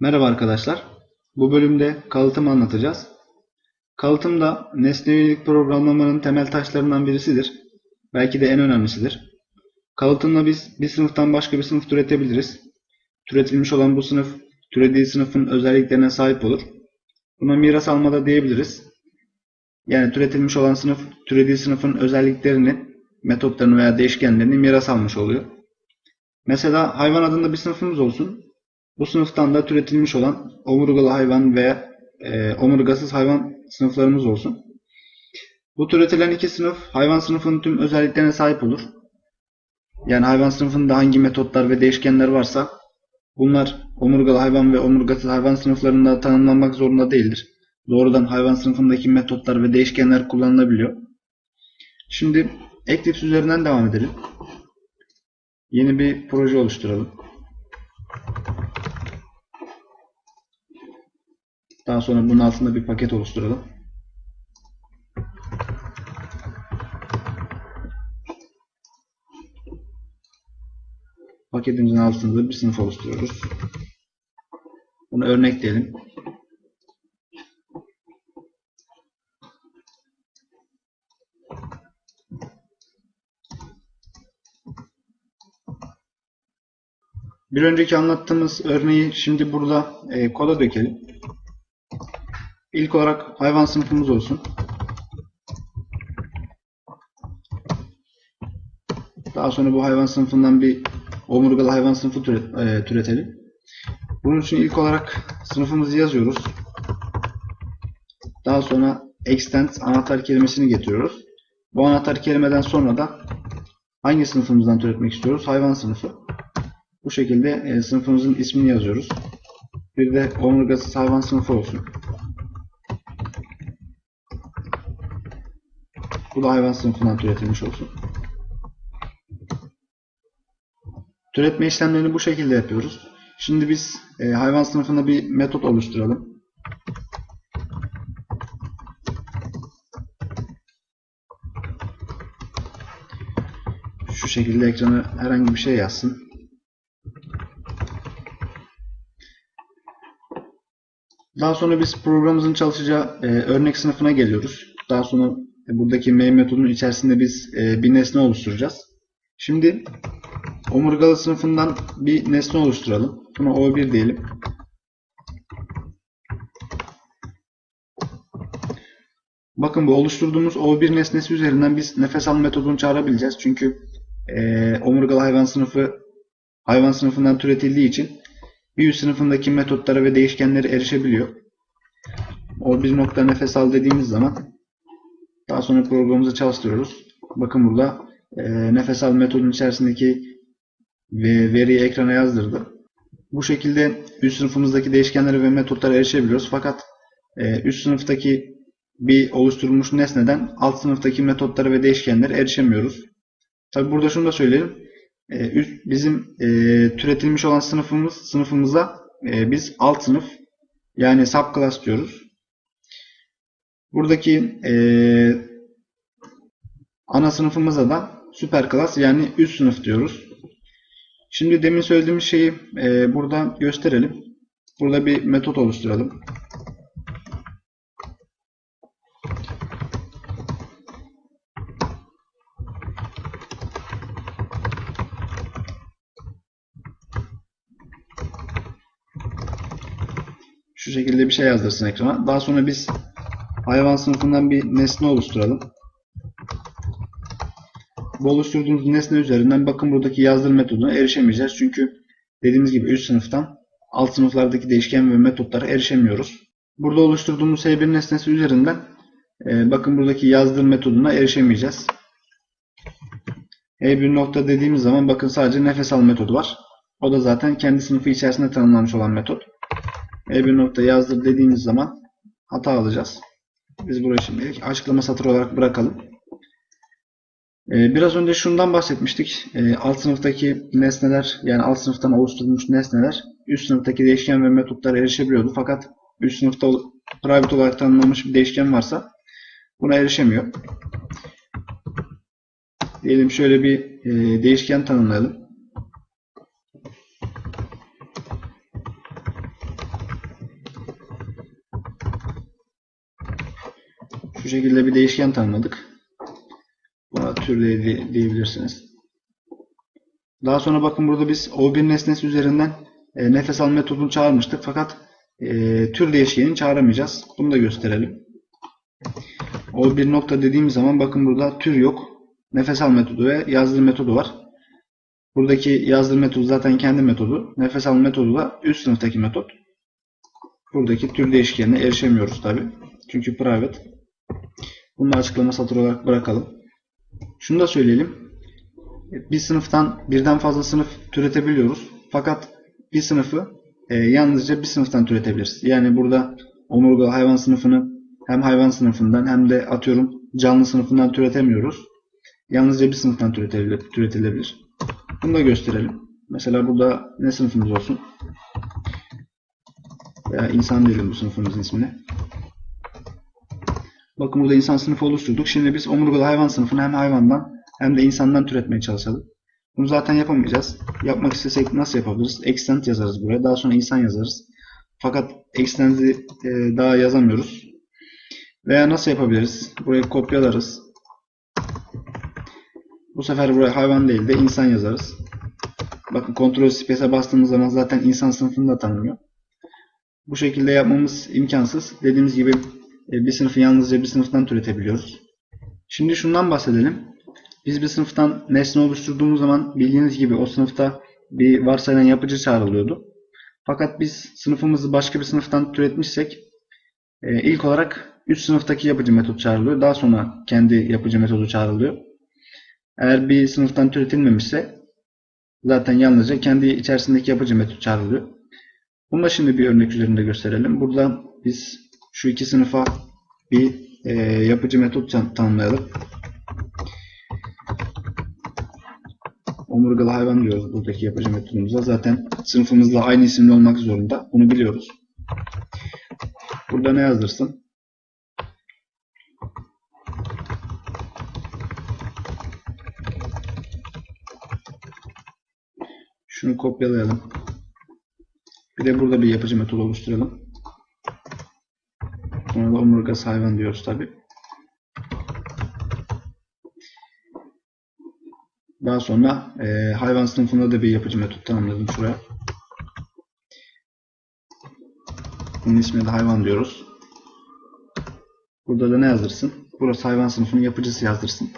Merhaba arkadaşlar. Bu bölümde kalıtım anlatacağız. Kalıtım da nesne yönelik programlamanın temel taşlarından birisidir. Belki de en önemlisidir. Kalıtımla biz bir sınıftan başka bir sınıf türetebiliriz. Türetilmiş olan bu sınıf, türediği sınıfın özelliklerine sahip olur. Buna miras alma da diyebiliriz. Yani türetilmiş olan sınıf, türediği sınıfın özelliklerini, metotlarını veya değişkenlerini miras almış oluyor. Mesela hayvan adında bir sınıfımız olsun. Bu sınıftan da türetilmiş olan omurgalı hayvan veya e, omurgasız hayvan sınıflarımız olsun. Bu türetilen iki sınıf hayvan sınıfının tüm özelliklerine sahip olur. Yani hayvan sınıfında hangi metotlar ve değişkenler varsa bunlar omurgalı hayvan ve omurgasız hayvan sınıflarında tanımlanmak zorunda değildir. Doğrudan hayvan sınıfındaki metotlar ve değişkenler kullanılabiliyor. Şimdi Eclipse üzerinden devam edelim. Yeni bir proje oluşturalım. Daha sonra bunun altında bir paket oluşturalım. Paketimizin altında bir sınıf oluşturuyoruz. Bunu örnekleyelim. Bir önceki anlattığımız örneği şimdi burada e, koda dökelim. İlk olarak hayvan sınıfımız olsun. Daha sonra bu hayvan sınıfından bir omurgalı hayvan sınıfı e, türetelim. Bunun için ilk olarak sınıfımızı yazıyoruz. Daha sonra extend anahtar kelimesini getiriyoruz. Bu anahtar kelimeden sonra da hangi sınıfımızdan türetmek istiyoruz? Hayvan sınıfı. Bu şekilde e, sınıfımızın ismini yazıyoruz. Bir de omurgasız hayvan sınıfı olsun. Bu da hayvan sınıfından türetilmiş olsun. Türetme işlemlerini bu şekilde yapıyoruz. Şimdi biz e, hayvan sınıfında bir metot oluşturalım. Şu şekilde ekrana herhangi bir şey yazsın. Daha sonra biz programımızın çalışacağı e, örnek sınıfına geliyoruz. Daha sonra buradaki main metodunun içerisinde biz e, bir nesne oluşturacağız. Şimdi omurgalı sınıfından bir nesne oluşturalım. Buna O1 diyelim. Bakın bu oluşturduğumuz O1 nesnesi üzerinden biz nefes alma metodunu çağırabileceğiz. Çünkü e, omurgalı hayvan sınıfı hayvan sınıfından türetildiği için bir üst sınıfındaki metotlara ve değişkenlere erişebiliyor. O1 nokta nefes al dediğimiz zaman daha sonra programımızı çalıştırıyoruz. Bakın burada e, nefes al metodunun içerisindeki ve veriyi ekrana yazdırdı. Bu şekilde üst sınıfımızdaki değişkenlere ve metotlara erişebiliyoruz. Fakat e, üst sınıftaki bir oluşturulmuş nesneden alt sınıftaki metotlara ve değişkenlere erişemiyoruz. Tabi burada şunu da söyleyelim. E, üst, bizim e, türetilmiş olan sınıfımız sınıfımıza e, biz alt sınıf yani subclass diyoruz. Buradaki e, ana sınıfımıza da superclass yani üst sınıf diyoruz. Şimdi demin söylediğimiz şeyi e, burada gösterelim. Burada bir metot oluşturalım. Şu şekilde bir şey yazdırsın ekrana. Daha sonra biz hayvan sınıfından bir nesne oluşturalım. Bu oluşturduğumuz nesne üzerinden bakın buradaki yazdır metoduna erişemeyeceğiz. Çünkü dediğimiz gibi üst sınıftan alt sınıflardaki değişken ve metotlara erişemiyoruz. Burada oluşturduğumuz H1 nesnesi üzerinden e, bakın buradaki yazdır metoduna erişemeyeceğiz. H1 nokta dediğimiz zaman bakın sadece nefes al metodu var. O da zaten kendi sınıfı içerisinde tanımlanmış olan metot. H1 nokta yazdır dediğimiz zaman hata alacağız. Biz burayı şimdilik açıklama satırı olarak bırakalım. Biraz önce şundan bahsetmiştik. Alt sınıftaki nesneler yani alt sınıftan oluşturulmuş nesneler üst sınıftaki değişken ve metotlara erişebiliyordu. Fakat üst sınıfta private olarak tanımlanmış bir değişken varsa buna erişemiyor. Diyelim şöyle bir değişken tanımlayalım. Şu şekilde bir değişken tanımladık. Buna tür de diye- diyebilirsiniz. Daha sonra bakın burada biz O1 nesnesi üzerinden e, nefes al metodunu çağırmıştık. Fakat e, tür değişkenini çağıramayacağız. Bunu da gösterelim. O1 nokta dediğimiz zaman bakın burada tür yok. Nefes al metodu ve yazdır metodu var. Buradaki yazdır metodu zaten kendi metodu. Nefes al metodu da üst sınıftaki metot. Buradaki tür değişkenine erişemiyoruz tabi. Çünkü private. Bunu açıklama satır olarak bırakalım. Şunu da söyleyelim. Bir sınıftan birden fazla sınıf türetebiliyoruz. Fakat bir sınıfı e, yalnızca bir sınıftan türetebiliriz. Yani burada omurgalı hayvan sınıfını hem hayvan sınıfından hem de atıyorum canlı sınıfından türetemiyoruz. Yalnızca bir sınıftan türetilebilir. Bunu da gösterelim. Mesela burada ne sınıfımız olsun? Veya insan diyelim bu sınıfımızın ismini. Bakın burada insan sınıfı oluşturduk. Şimdi biz omurgalı hayvan sınıfını hem hayvandan hem de insandan türetmeye çalışalım. Bunu zaten yapamayacağız. Yapmak istesek nasıl yapabiliriz? Extend yazarız buraya. Daha sonra insan yazarız. Fakat extend'i e, daha yazamıyoruz. Veya nasıl yapabiliriz? Burayı kopyalarız. Bu sefer buraya hayvan değil de insan yazarız. Bakın Ctrl Space'e bastığımız zaman zaten insan sınıfını da tanımıyor. Bu şekilde yapmamız imkansız. Dediğimiz gibi bir sınıfı yalnızca bir sınıftan türetebiliyoruz. Şimdi şundan bahsedelim. Biz bir sınıftan nesne oluşturduğumuz zaman bildiğiniz gibi o sınıfta bir varsayılan yapıcı çağrılıyordu. Fakat biz sınıfımızı başka bir sınıftan türetmişsek e, ilk olarak üst sınıftaki yapıcı metot çağrılıyor. Daha sonra kendi yapıcı metodu çağrılıyor. Eğer bir sınıftan türetilmemişse zaten yalnızca kendi içerisindeki yapıcı metot çağrılıyor. Bunu da şimdi bir örnek üzerinde gösterelim. Burada biz şu iki sınıfa bir e, yapıcı metot tan- tanımlayalım. Omurgalı hayvan diyoruz buradaki yapıcı metodumuza. Zaten sınıfımızla aynı isimli olmak zorunda. Bunu biliyoruz. Burada ne yazdırsın? Şunu kopyalayalım. Bir de burada bir yapıcı metod oluşturalım. Sonra da omurgası hayvan diyoruz tabi. Daha sonra e, hayvan sınıfında da bir yapıcı metot tanımladım şuraya. Bunun ismine de hayvan diyoruz. Burada da ne yazdırsın? Burası hayvan sınıfının yapıcısı yazdırsın.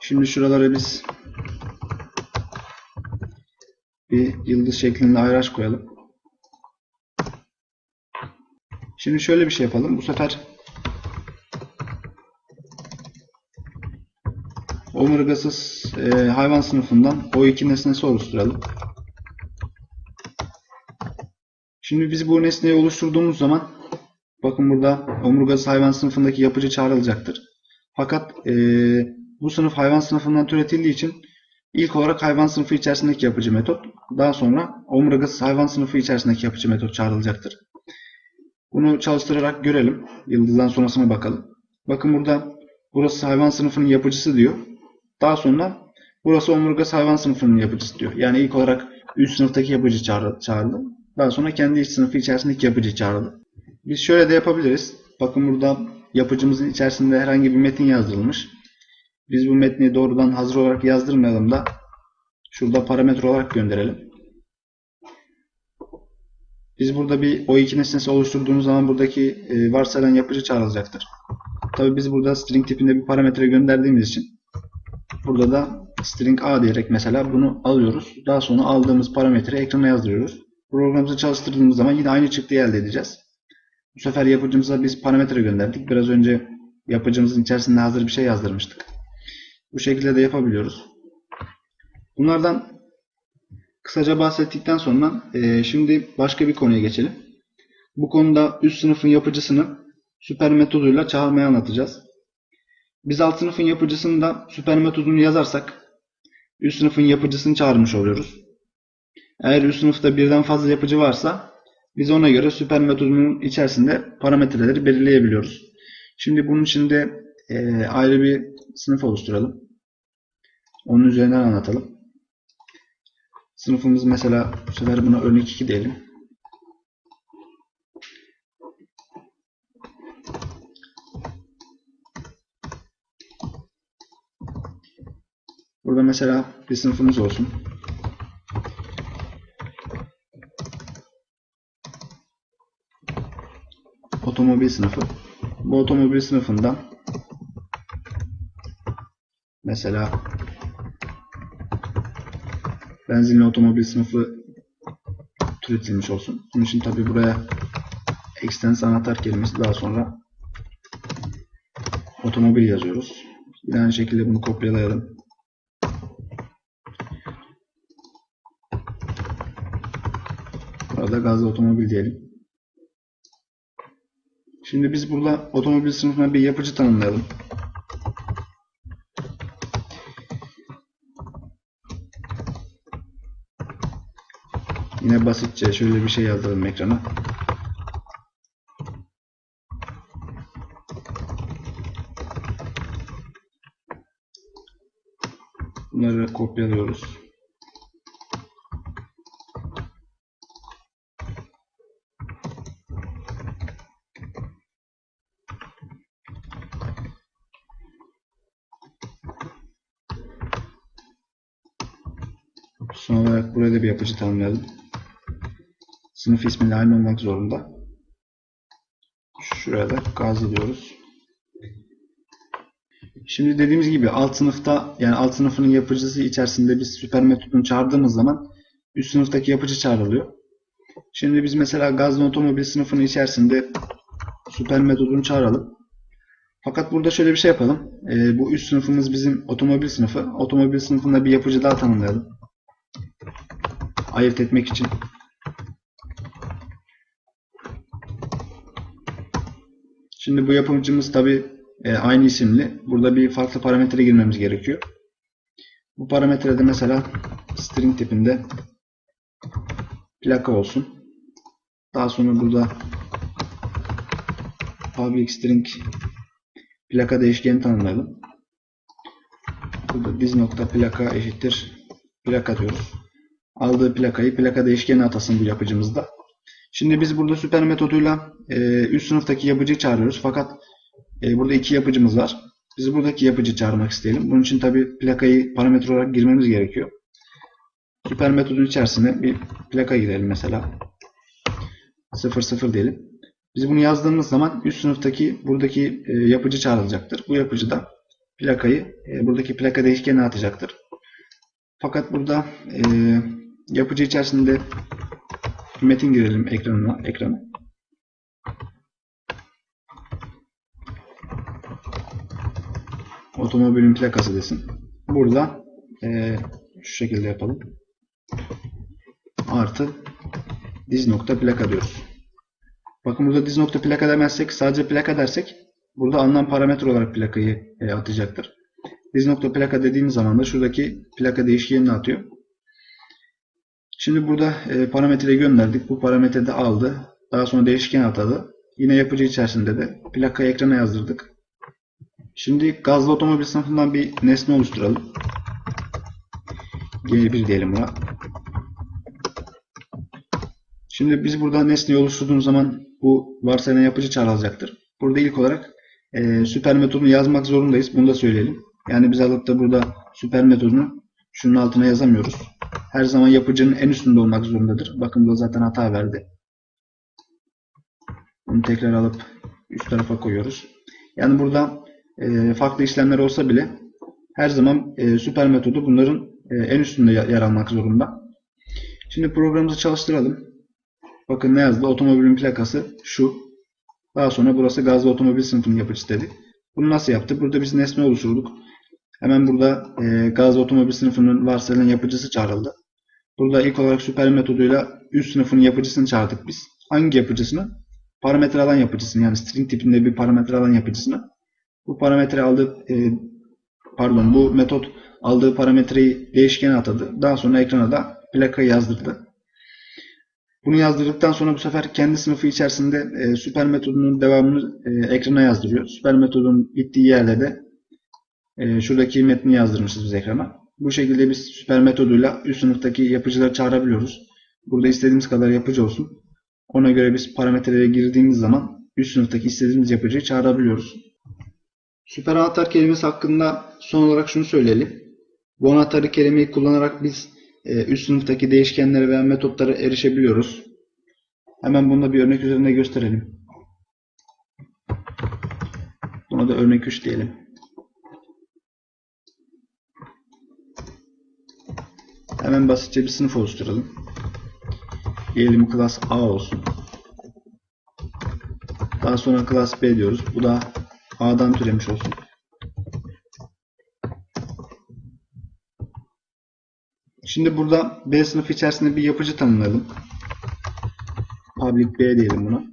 Şimdi şuralara biz bir yıldız şeklinde ayraç koyalım. Şimdi şöyle bir şey yapalım. Bu sefer omurgasız e, hayvan sınıfından o iki nesnesi oluşturalım. Şimdi biz bu nesneyi oluşturduğumuz zaman bakın burada omurgasız hayvan sınıfındaki yapıcı çağrılacaktır. Fakat e, bu sınıf hayvan sınıfından türetildiği için ilk olarak hayvan sınıfı içerisindeki yapıcı metot, daha sonra omurgasız hayvan sınıfı içerisindeki yapıcı metot çağrılacaktır. Bunu çalıştırarak görelim. Yıldızdan sonrasına bakalım. Bakın burada burası hayvan sınıfının yapıcısı diyor. Daha sonra burası omurgası hayvan sınıfının yapıcısı diyor. Yani ilk olarak üst sınıftaki yapıcı çağrı- çağrıldı. Daha sonra kendi iç sınıfı içerisindeki yapıcı çağrıldı. Biz şöyle de yapabiliriz. Bakın burada yapıcımızın içerisinde herhangi bir metin yazdırılmış. Biz bu metni doğrudan hazır olarak yazdırmayalım da şurada parametre olarak gönderelim. Biz burada bir O2 nesnesi oluşturduğumuz zaman buradaki e, varsayılan yapıcı çağrılacaktır. Tabi biz burada string tipinde bir parametre gönderdiğimiz için burada da string a diyerek mesela bunu alıyoruz. Daha sonra aldığımız parametreyi ekrana yazdırıyoruz. Programımızı çalıştırdığımız zaman yine aynı çıktıyı elde edeceğiz. Bu sefer yapıcımıza biz parametre gönderdik. Biraz önce yapıcımızın içerisinde hazır bir şey yazdırmıştık. Bu şekilde de yapabiliyoruz. Bunlardan kısaca bahsettikten sonra e, şimdi başka bir konuya geçelim. Bu konuda üst sınıfın yapıcısını süper metoduyla çağırmayı anlatacağız. Biz alt sınıfın yapıcısını da süper metodunu yazarsak üst sınıfın yapıcısını çağırmış oluyoruz. Eğer üst sınıfta birden fazla yapıcı varsa biz ona göre süper metodunun içerisinde parametreleri belirleyebiliyoruz. Şimdi bunun için de e, ayrı bir sınıf oluşturalım. Onun üzerinden anlatalım. Sınıfımız mesela bu sefer buna örnek 2 diyelim. Burada mesela bir sınıfımız olsun. Otomobil sınıfı. Bu otomobil sınıfından mesela benzinli otomobil sınıfı türetilmiş olsun. Bunun için tabi buraya extends anahtar kelimesi daha sonra otomobil yazıyoruz. Yine aynı şekilde bunu kopyalayalım. Burada gazlı otomobil diyelim. Şimdi biz burada otomobil sınıfına bir yapıcı tanımlayalım. Yine basitçe şöyle bir şey yazalım ekrana. Bunları kopyalıyoruz. Son olarak buraya da bir yapıcı tanımlayalım. Sınıf ismiyle aynı olmak zorunda. Şuraya da gazlı diyoruz. Şimdi dediğimiz gibi alt sınıfta yani alt sınıfının yapıcısı içerisinde biz süper metodunu çağırdığımız zaman üst sınıftaki yapıcı çağrılıyor. Şimdi biz mesela gazlı otomobil sınıfının içerisinde süper metodunu çağıralım. Fakat burada şöyle bir şey yapalım. Ee, bu üst sınıfımız bizim otomobil sınıfı. Otomobil sınıfında bir yapıcı daha tanımlayalım. Ayırt etmek için. Şimdi bu yapımcımız tabi aynı isimli. Burada bir farklı parametre girmemiz gerekiyor. Bu parametrede mesela string tipinde plaka olsun. Daha sonra burada public string plaka değişkeni tanımlayalım. Burada diz nokta plaka eşittir plaka diyoruz. Aldığı plakayı plaka değişkeni atasın bu yapıcımızda. Şimdi biz burada süper metoduyla e, üst sınıftaki yapıcıyı çağırıyoruz. Fakat e, burada iki yapıcımız var. Biz buradaki yapıcı çağırmak isteyelim. Bunun için tabi plakayı parametre olarak girmemiz gerekiyor. Süper metodun içerisine bir plaka girelim mesela. 00 diyelim. Biz bunu yazdığımız zaman üst sınıftaki buradaki e, yapıcı çağrılacaktır. Bu yapıcı da plakayı e, buradaki plaka değişkenine atacaktır. Fakat burada e, yapıcı içerisinde metin girelim ekranına. ekrana. Otomobilin plakası desin. Burada e, şu şekilde yapalım. Artı diz nokta plaka diyoruz. Bakın burada diz nokta plaka demezsek sadece plaka dersek burada alınan parametre olarak plakayı e, atacaktır. Diz nokta plaka dediğimiz zaman da şuradaki plaka değişkenini atıyor. Şimdi burada e, parametreyi gönderdik. Bu parametrede aldı. Daha sonra değişken atadı. Yine yapıcı içerisinde de plakayı ekrana yazdırdık. Şimdi gazlı otomobil sınıfından bir nesne oluşturalım. G1 diyelim buna. Şimdi biz burada nesneyi oluşturduğumuz zaman bu varsayılan yapıcı çağrılacaktır. Burada ilk olarak e, süper metodunu yazmak zorundayız. Bunu da söyleyelim. Yani biz alıp da burada süper metodunu şunun altına yazamıyoruz. Her zaman yapıcının en üstünde olmak zorundadır. Bakın burada zaten hata verdi. Bunu tekrar alıp üst tarafa koyuyoruz. Yani burada e, farklı işlemler olsa bile her zaman e, süper metodu bunların e, en üstünde yer almak zorunda. Şimdi programımızı çalıştıralım. Bakın ne yazdı? Otomobilin plakası şu. Daha sonra burası gazlı otomobil sınıfının yapıcısı dedik. Bunu nasıl yaptık? Burada biz nesne oluşturduk. Hemen burada e, gazlı otomobil sınıfının varsayılan yapıcısı çağrıldı. Burada ilk olarak süper metoduyla üst sınıfın yapıcısını çağırdık biz. Hangi yapıcısını? Parametre alan yapıcısını yani string tipinde bir parametre alan yapıcısını. Bu parametre aldığı e, pardon bu metot aldığı parametreyi değişkene atadı. Daha sonra ekrana da plakayı yazdırdı. Bunu yazdırdıktan sonra bu sefer kendi sınıfı içerisinde e, süper metodunun devamını e, ekrana yazdırıyor. Süper metodun bittiği yerde de e, şuradaki metni yazdırmışız biz ekrana. Bu şekilde biz süper metoduyla üst sınıftaki yapıcıları çağırabiliyoruz. Burada istediğimiz kadar yapıcı olsun. Ona göre biz parametrelere girdiğimiz zaman üst sınıftaki istediğimiz yapıcıyı çağırabiliyoruz. Süper anahtar kelimesi hakkında son olarak şunu söyleyelim. Bu anahtarı kelimeyi kullanarak biz e, üst sınıftaki değişkenlere veya metotlara erişebiliyoruz. Hemen bunu da bir örnek üzerinde gösterelim. Buna da örnek 3 diyelim. Hemen basitçe bir sınıf oluşturalım. Diyelim class A olsun. Daha sonra class B diyoruz. Bu da A'dan türemiş olsun. Şimdi burada B sınıfı içerisinde bir yapıcı tanımlayalım. Public B diyelim buna.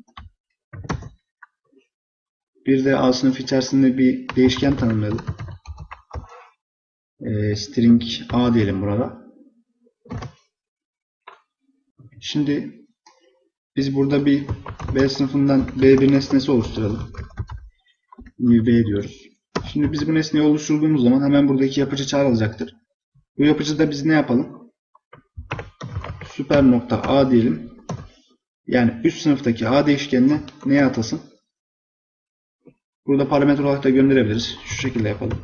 Bir de A sınıfı içerisinde bir değişken tanımlayalım. Ee, string A diyelim burada. Şimdi biz burada bir B sınıfından B1 nesnesi oluşturalım. New B diyoruz. Şimdi biz bu nesneyi oluşturduğumuz zaman hemen buradaki yapıcı çağrılacaktır. Bu yapıcıda biz ne yapalım? Süper nokta A diyelim. Yani üst sınıftaki A değişkenine neye atasın? Burada parametre olarak da gönderebiliriz. Şu şekilde yapalım.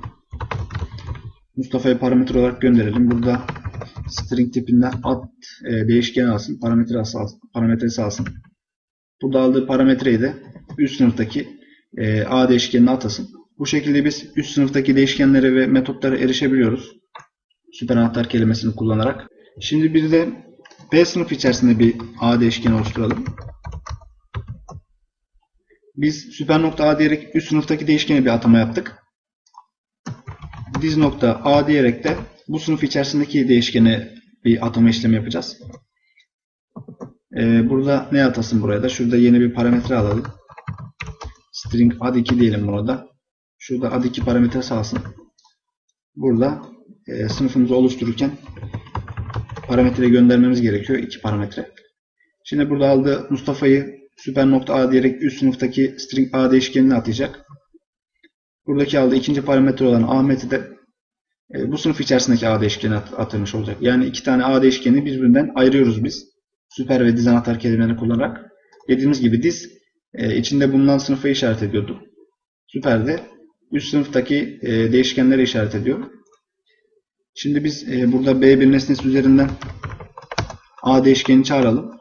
Mustafa'yı parametre olarak gönderelim. Burada string tipinden at e, değişkeni alsın. Parametre alsın, parametresi alsın. Burada aldığı parametreyi de üst sınıftaki e, A değişkenine atasın. Bu şekilde biz üst sınıftaki değişkenlere ve metotlara erişebiliyoruz. Süper anahtar kelimesini kullanarak. Şimdi bir de B sınıf içerisinde bir A değişkeni oluşturalım. Biz süper nokta A diyerek üst sınıftaki değişkene bir atama yaptık. Diz nokta A diyerek de bu sınıf içerisindeki değişkene bir atama işlemi yapacağız. Ee, burada ne atasın buraya da? Şurada yeni bir parametre alalım. String ad2 diyelim buna da. Şurada ad2 parametresi alsın. Burada e, sınıfımızı oluştururken parametre göndermemiz gerekiyor. iki parametre. Şimdi burada aldığı Mustafa'yı süper nokta A diyerek üst sınıftaki string A değişkenine atacak. Buradaki aldığı ikinci parametre olan Ahmet'i de bu sınıf içerisindeki A değişkenine at atılmış olacak. Yani iki tane A değişkeni birbirinden ayırıyoruz biz. Süper ve diz anahtar kelimelerini kullanarak. Dediğimiz gibi diz e, içinde bulunan sınıfı işaret ediyordu. Süper de üst sınıftaki e, değişkenleri işaret ediyor. Şimdi biz e, burada B1 nesnesi üzerinden A değişkenini çağıralım.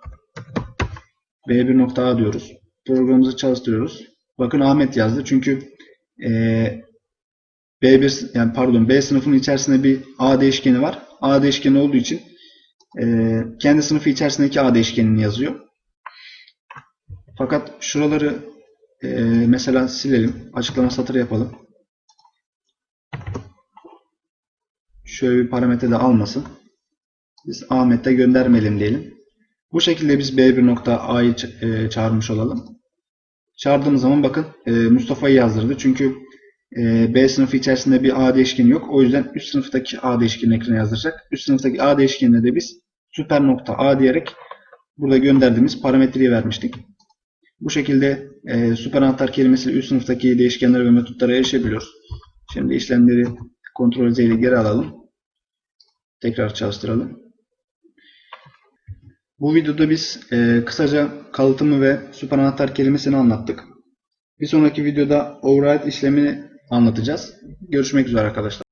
B1.A diyoruz. Programımızı çalıştırıyoruz. Bakın Ahmet yazdı. Çünkü e, B1 yani pardon B sınıfının içerisinde bir A değişkeni var. A değişkeni olduğu için e, kendi sınıfı içerisindeki A değişkenini yazıyor. Fakat şuraları e, mesela silelim. Açıklama satırı yapalım. Şöyle bir parametre de almasın. Biz Ahmet'e göndermeyelim diyelim. Bu şekilde biz B1.A'yı e, çağırmış olalım. Çağırdığımız zaman bakın e, Mustafa'yı yazdırdı. Çünkü e, B sınıfı içerisinde bir A değişkeni yok. O yüzden üst sınıftaki A değişkenini ekrana yazdıracak. Üst sınıftaki A değişkenine de biz süper nokta A diyerek burada gönderdiğimiz parametreyi vermiştik. Bu şekilde e, süper anahtar kelimesiyle üst sınıftaki değişkenlere ve metotlara erişebiliyoruz. Şimdi işlemleri kontrol Z ile geri alalım. Tekrar çalıştıralım. Bu videoda biz e, kısaca kalıtımı ve süper anahtar kelimesini anlattık. Bir sonraki videoda override işlemini anlatacağız. Görüşmek üzere arkadaşlar.